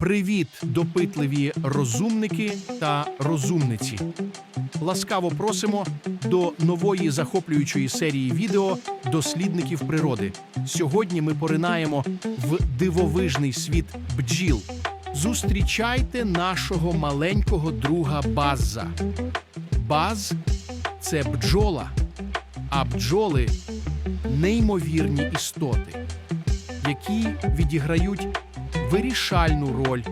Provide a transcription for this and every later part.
Привіт, допитливі розумники та розумниці. Ласкаво просимо до нової захоплюючої серії відео дослідників природи. Сьогодні ми поринаємо в дивовижний світ бджіл. Зустрічайте нашого маленького друга Базза. Баз це бджола, а бджоли неймовірні істоти, які відіграють вирішальну роль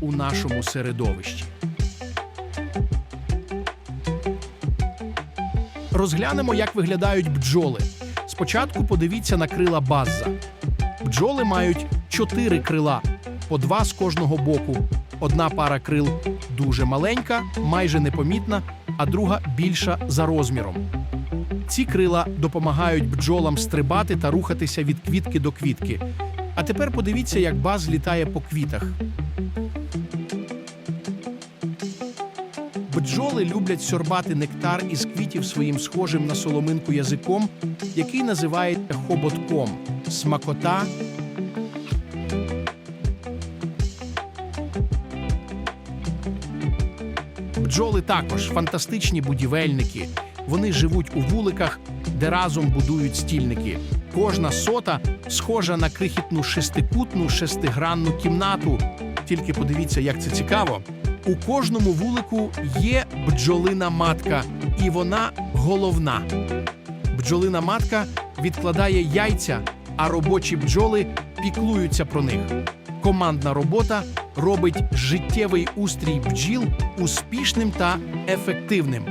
у нашому середовищі. Розглянемо, як виглядають бджоли. Спочатку подивіться на крила базза. Бджоли мають чотири крила, по два з кожного боку. Одна пара крил дуже маленька, майже непомітна, а друга більша за розміром. Ці крила допомагають бджолам стрибати та рухатися від квітки до квітки. А тепер подивіться, як баз літає по квітах. Бджоли люблять сьорбати нектар із квітів своїм схожим на соломинку язиком, який називається хоботком. Смакота Бджоли також фантастичні будівельники. Вони живуть у вуликах, де разом будують стільники. Кожна сота схожа на крихітну шестикутну шестигранну кімнату. Тільки подивіться, як це цікаво. У кожному вулику є бджолина матка, і вона головна. Бджолина матка відкладає яйця, а робочі бджоли піклуються про них. Командна робота робить життєвий устрій бджіл успішним та ефективним.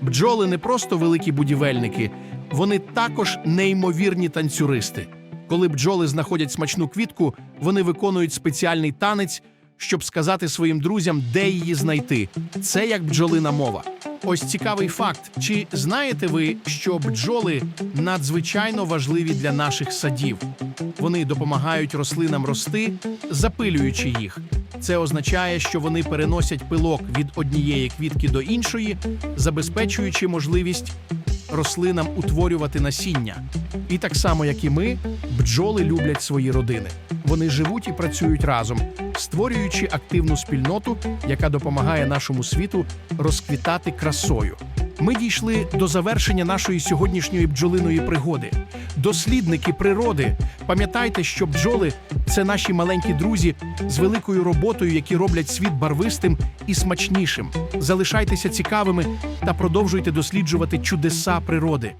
Бджоли не просто великі будівельники, вони також неймовірні танцюристи. Коли бджоли знаходять смачну квітку, вони виконують спеціальний танець, щоб сказати своїм друзям, де її знайти. Це як бджолина мова. Ось цікавий факт: чи знаєте ви, що бджоли надзвичайно важливі для наших садів? Вони допомагають рослинам рости, запилюючи їх. Це означає, що вони переносять пилок від однієї квітки до іншої, забезпечуючи можливість рослинам утворювати насіння. І так само, як і ми, бджоли люблять свої родини. Вони живуть і працюють разом, створюючи активну спільноту, яка допомагає нашому світу розквітати красою. Ми дійшли до завершення нашої сьогоднішньої бджолиної пригоди. Дослідники природи, пам'ятайте, що бджоли це наші маленькі друзі з великою роботою, які роблять світ барвистим і смачнішим. Залишайтеся цікавими та продовжуйте досліджувати чудеса природи.